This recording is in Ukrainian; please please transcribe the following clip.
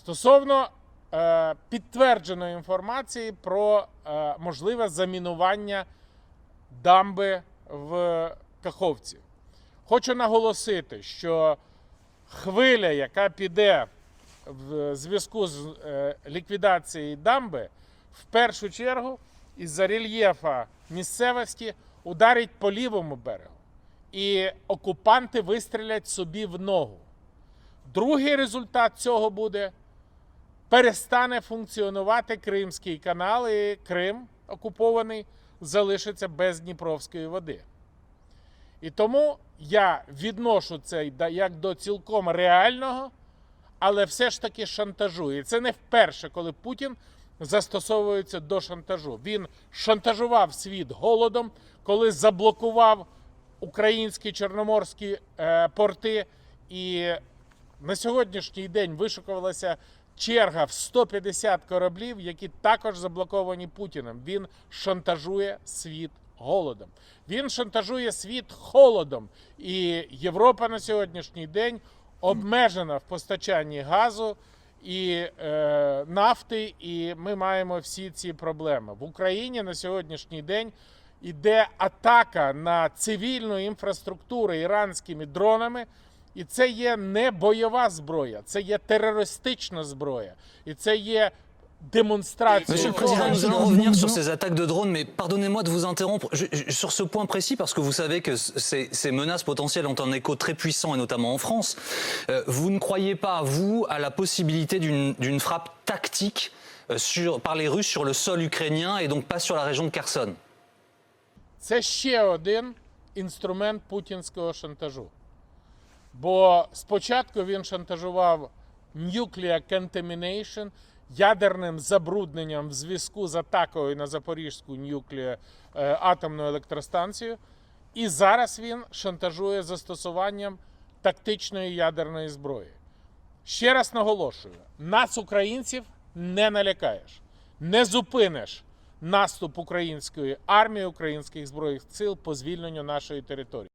Стосовно е, підтвердженої інформації про е, можливе замінування дамби в Каховці. Хочу наголосити, що хвиля, яка піде в зв'язку з е, ліквідацією дамби, в першу чергу із-за рельєфа місцевості ударить по лівому берегу. І окупанти вистрілять собі в ногу. Другий результат цього буде перестане функціонувати Кримський канал, і Крим окупований залишиться без Дніпровської води. І тому я відношу це як до цілком реального, але все ж таки шантажу. І це не вперше, коли Путін застосовується до шантажу. Він шантажував світ голодом, коли заблокував українські чорноморські е, порти. І на сьогоднішній день вишукувалася черга в 150 кораблів, які також заблоковані Путіним. Він шантажує світ голодом. Він шантажує світ холодом. І Європа на сьогоднішній день обмежена в постачанні газу і е, нафти, і ми маємо всі ці проблеми. В Україні на сьогоднішній день іде атака на цивільну інфраструктуру іранськими дронами. І це є не бойова зброя, це є терористична зброя. І це є демонстрація. Monsieur le того, Président, nous що- allons revenir sur ces attaques de drones, mais pardonnez-moi de vous interrompre Je- je- sur ce point précis, parce que vous savez que ces, ces menaces potentielles ont un écho très puissant, et notamment en France. Euh, vous ne croyez pas, vous, à la possibilité d'une d'une frappe tactique euh, sur, par les Russes sur le sol ukrainien et donc pas sur la région de Kherson Це ще один інструмент путінського шантажу. Бо спочатку він шантажував nuclear contamination, ядерним забрудненням в зв'язку з атакою на Запорізьку нюклея е, атомну електростанцію. І зараз він шантажує застосуванням тактичної ядерної зброї. Ще раз наголошую: нас, українців, не налякаєш, не зупиниш наступ української армії, українських збройних сил по звільненню нашої території.